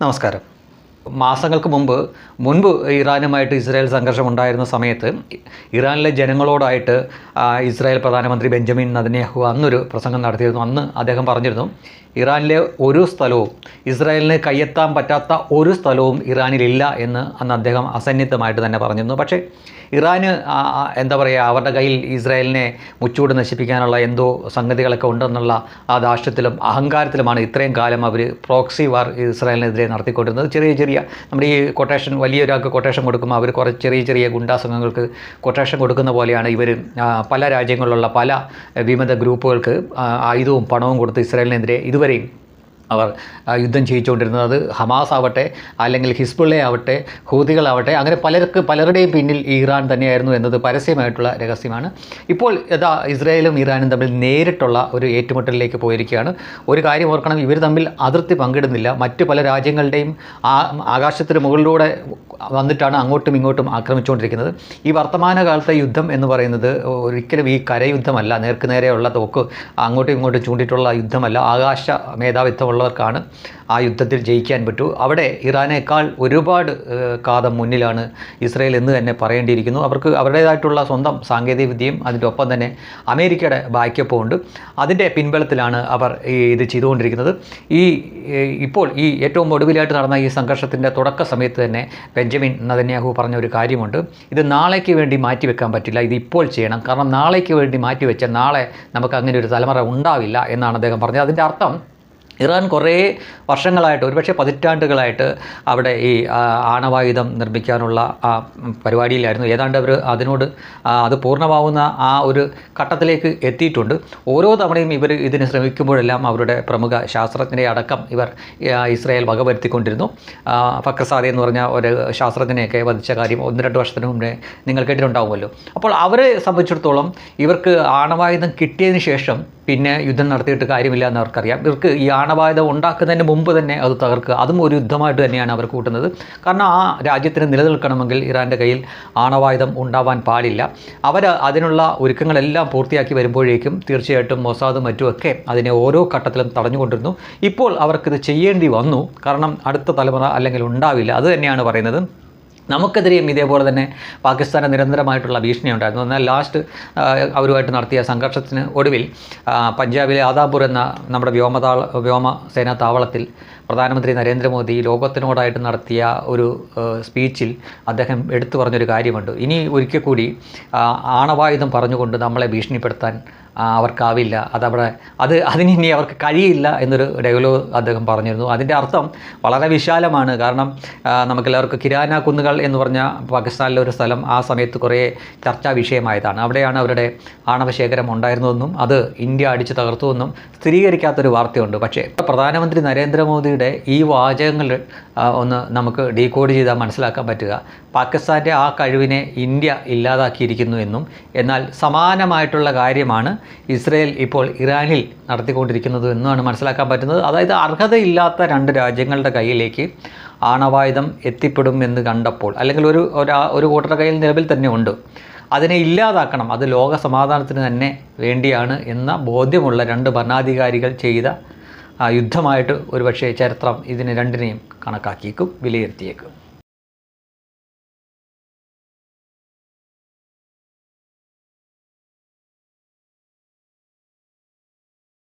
നമസ്കാരം. മാസങ്ങൾക്ക് മുമ്പ് മുൻപ് ഇറാനുമായിട്ട് ഇസ്രായേൽ സംഘർഷം ഉണ്ടായിരുന്ന സമയത്ത് ഇറാനിലെ ജനങ്ങളോടായിട്ട് ഇസ്രായേൽ പ്രധാനമന്ത്രി ബെഞ്ചമിൻ നദനേഹു അന്നൊരു പ്രസംഗം നടത്തിയിരുന്നു. അന്ന് അദ്ദേഹം പറഞ്ഞിരുന്നു ഇറാനിലെ ഒരു സ്ഥലവും ഇസ്രായേലിന് കയ്യെത്താൻ പറ്റാത്ത ഒരു സ്ഥലവും ഇറാനിലില്ല എന്ന് അന്ന് അദ്ദേഹം അസന്നിഗ്ധമായിട്ട് തന്നെ പറഞ്ഞിരുന്നു. പക്ഷേ ഇറാന് എന്താ പറയുക അവരുടെ കയ്യിൽ ഇസ്രായേലിനെ മുച്ചൂട് നശിപ്പിക്കാനുള്ള എന്തോ സംഗതികളൊക്കെ ഉണ്ടെന്നുള്ള ആ ദാഷ്ട്യത്തിലും അഹങ്കാരത്തിലുമാണ് ഇത്രയും കാലം അവർ പ്രോക്സി വാർ ഇസ്രായേലിനെതിരെ നടത്തിക്കൊണ്ടിരുന്നത്. ചെറിയ ചെറിയ നമ്മുടെ ഈ കൊട്ടേഷൻ വലിയൊരാൾക്ക് കൊട്ടേഷൻ കൊടുക്കുമ്പോൾ അവർ കുറച്ച് ചെറിയ ചെറിയ ഗുണ്ടാ സംഘങ്ങൾക്ക് കൊട്ടേഷൻ കൊടുക്കുന്ന പോലെയാണ് ഇവർ പല രാജ്യങ്ങളിലുള്ള പല വിമത ഗ്രൂപ്പുകൾക്ക് ആയുധവും പണവും കൊടുത്ത് ഇസ്രായേലിനെതിരെ ഇതുവരെയും അവർ യുദ്ധം ചെയ്യിച്ചുകൊണ്ടിരുന്നത് അത് ഹമാസ് ആവട്ടെ അല്ലെങ്കിൽ ഹിസ്ബുള്ള ആവട്ടെ ഹൂതികളാവട്ടെ അങ്ങനെ പലർക്ക് പലരുടെയും പിന്നിൽ ഇറാൻ തന്നെയായിരുന്നു എന്നത് പരസ്യമായിട്ടുള്ള രഹസ്യമാണ്. ഇപ്പോൾ യഥാ ഇസ്രായേലും ഇറാനും തമ്മിൽ നേരിട്ടുള്ള ഒരു ഏറ്റുമുട്ടലിലേക്ക് പോയിരിക്കുകയാണ്. ഒരു കാര്യം ഓർക്കണം ഇവർ തമ്മിൽ അതിർത്തി പങ്കിടുന്നില്ല. മറ്റു പല രാജ്യങ്ങളുടെയും ആകാശത്തിന് മുകളിലൂടെ വന്നിട്ടാണ് അങ്ങോട്ടും ഇങ്ങോട്ടും ആക്രമിച്ചുകൊണ്ടിരിക്കുന്നത്. ഈ വർത്തമാനകാലത്തെ യുദ്ധം എന്ന് പറയുന്നത് ഒരിക്കലും ഈ കരയുദ്ധമല്ല. നേർക്ക് നേരെയുള്ള തോക്ക് അങ്ങോട്ടും ഇങ്ങോട്ടും ചൂണ്ടിയിട്ടുള്ള യുദ്ധമല്ല. ആകാശ മേധാവിത്വമുള്ളവർക്കാണ് ആ യുദ്ധത്തിൽ ജയിക്കാൻ പറ്റൂ. അവിടെ ഇറാനേക്കാൾ ഒരുപാട് കാതം മുന്നിലാണ് ഇസ്രയേൽ എന്ന് തന്നെ പറയേണ്ടിയിരിക്കുന്നു. അവർക്ക് അവരുടേതായിട്ടുള്ള സ്വന്തം സാങ്കേതിക വിദ്യയും അതിന്റെ ഒപ്പം തന്നെ അമേരിക്കയുടെ ബാക്കപ്പും അതിന്റെ പിൻബലത്തിലാണ് അവർ ഈ ഇത് ചെയ്തുകൊണ്ടിരിക്കുന്നത്. ഈ ഇപ്പോൾ ഈ ഏറ്റവും ഒടുവിലായിട്ട് നടന്ന ഈ സംഘർഷത്തിന്റെ തുടക്ക സമയത്ത് തന്നെ ബെഞ്ചമിൻ നദന്യാഹു പറഞ്ഞ ഒരു കാര്യമുണ്ട്. ഇത് നാളേക്ക് വേണ്ടി മാറ്റിവെക്കാൻ പറ്റില്ല. ഇത് ഇപ്പോൾ ചെയ്യണം. കാരണം നാളേക്ക് വേണ്ടി മാറ്റിവെച്ചാൽ നാളെ നമുക്ക് അങ്ങനെ ഒരു തലമുറ ഉണ്ടാവില്ല എന്നാണ് അദ്ദേഹം പറഞ്ഞത്. അതിന്റെ അർത്ഥം ഇറാൻ കുറേ വർഷങ്ങളായിട്ട് ഒരുപക്ഷെ പതിറ്റാണ്ടുകളായിട്ട് അവിടെ ഈ ആണവായുധം നിർമ്മിക്കാനുള്ള ആ പരിപാടിയിലായിരുന്നു. ഏതാണ്ട് അവർ അതിനോട് അത് പൂർണമാവുന്ന ആ ഒരു ഘട്ടത്തിലേക്ക് എത്തിയിട്ടുണ്ട്. ഓരോ തവണയും ഇവർ ഇതിന് ശ്രമിക്കുമ്പോഴെല്ലാം അവരുടെ പ്രമുഖ ശാസ്ത്രജ്ഞരെ അടക്കം ഇവർ ഇസ്രായേൽ വകവരുത്തിക്കൊണ്ടിരുന്നു. ഫക്രസാദെ എന്ന് പറഞ്ഞ ഒരു ശാസ്ത്രജ്ഞനെയൊക്കെ വധിച്ച കാര്യം ഒന്ന് രണ്ട് വർഷത്തിന് മുമ്പേ നിങ്ങൾ കേട്ടിട്ടുണ്ടാവുമല്ലോ. അപ്പോൾ അവരെ സംബന്ധിച്ചിടത്തോളം ഇവർക്ക് ആണവായുധം കിട്ടിയതിന് ശേഷം പിന്നെ യുദ്ധം നടത്തിയിട്ട് കാര്യമില്ല എന്ന് അവർക്കറിയാം. ഇവർക്ക് ഈ ആണവായുധം ഉണ്ടാക്കുന്നതിന് മുമ്പ് തന്നെ അത് തകർക്കുക. അതും ഒരു യുദ്ധമായിട്ട് തന്നെയാണ് അവർ കൂട്ടുന്നത്. കാരണം ആ രാജ്യത്തിന് നിലനിൽക്കണമെങ്കിൽ ഇറാന്റെ കയ്യിൽ ആണവായുധം ഉണ്ടാവാൻ പാടില്ല. അവർ അതിനുള്ള ഒരുക്കങ്ങളെല്ലാം പൂർത്തിയാക്കി വരുമ്പോഴേക്കും തീർച്ചയായിട്ടും മൊസാദും മറ്റുമൊക്കെ അതിനെ ഓരോ ഘട്ടത്തിലും തടഞ്ഞുകൊണ്ടിരുന്നു. ഇപ്പോൾ അവർക്കിത് ചെയ്യേണ്ടി വന്നു. കാരണം അടുത്ത തലമുറ അല്ലെങ്കിൽ ഉണ്ടാവില്ല. അത് തന്നെയാണ് പറയുന്നത്. നമുക്കെതിരെയും ഇതേപോലെ തന്നെ പാകിസ്ഥാന് നിരന്തരമായിട്ടുള്ള ഭീഷണി ഉണ്ടായിരുന്നു എന്നാൽ ലാസ്റ്റ് അവരുമായിട്ട് നടത്തിയ സംഘർഷത്തിന് ഒടുവിൽ പഞ്ചാബിലെ ആദാപൂർ എന്ന നമ്മുടെ വ്യോമതാള വ്യോമസേനാ താവളത്തിൽ പ്രധാനമന്ത്രി നരേന്ദ്രമോദി ലോകത്തിനോടായിട്ട് നടത്തിയ ഒരു സ്പീച്ചിൽ അദ്ദേഹം എടുത്തു പറഞ്ഞൊരു കാര്യമുണ്ട്. ഇനി ഒരിക്കൽ കൂടി ആണവായുധം പറഞ്ഞുകൊണ്ട് നമ്മളെ ഭീഷണിപ്പെടുത്താൻ അവർക്കാവില്ല. അതവിടെ അത് അതിന് ഇനി അവർക്ക് കഴിയില്ല എന്നൊരു ഡയലോഗ് അദ്ദേഹം പറഞ്ഞിരുന്നു. അതിന്റെ അർത്ഥം വളരെ വിശാലമാണ്. കാരണം നമുക്കെല്ലാവർക്കും കിരാന കുന്നുകൾ എന്ന് പറഞ്ഞ പാകിസ്ഥാനിലെ ഒരു സ്ഥലം ആ സമയത്ത് കുറേ ചർച്ചാ വിഷയമായതാണ്. അവിടെയാണ് അവരുടെ ആണവശേഖരം ഉണ്ടായിരുന്നതെന്നും അത് ഇന്ത്യ അടിച്ചു തകർത്തുവെന്നും സ്ഥിരീകരിക്കാത്തൊരു വാർത്തയുണ്ട്. പക്ഷേ പ്രധാനമന്ത്രി നരേന്ദ്രമോദിയുടെ ഈ വാചകങ്ങൾ ഒന്ന് നമുക്ക് ഡീകോഡ് ചെയ്താൽ മനസ്സിലാക്കാൻ പറ്റുക. പാകിസ്ഥാന്റെ ആ കഴിവിനെ ഇന്ത്യ ഇല്ലാതാക്കിയിരിക്കുന്നു എന്നും എന്നാൽ സമാനമായിട്ടുള്ള കാര്യമാണ് ഇസ്രയേൽ ഇപ്പോൾ ഇറാനിൽ നടത്തിക്കൊണ്ടിരിക്കുന്നത് എന്നാണ് മനസ്സിലാക്കാൻ പറ്റുന്നത്. അതായത് അർഹതയില്ലാത്ത രണ്ട് രാജ്യങ്ങളുടെ കയ്യിലേക്ക് ആണവായുധം എത്തിപ്പെടും എന്ന് കണ്ടപ്പോൾ അല്ലെങ്കിൽ ഒരു ഒരാ- കൂട്ടരുടെ കയ്യിൽ നിലവിൽ തന്നെ ഉണ്ട്. അതിനെ ഇല്ലാതാക്കണം. അത് ലോക സമാധാനത്തിന് തന്നെ വേണ്ടിയാണ് എന്ന ബോധ്യമുള്ള രണ്ട് ഭരണാധികാരികൾ ചെയ്ത യുദ്ധമായിട്ട് ഒരുപക്ഷെ ചരിത്രം ഇതിനെ രണ്ടിനെയും കണക്കാക്കിയേക്കും വിലയിരുത്തിയേക്കും.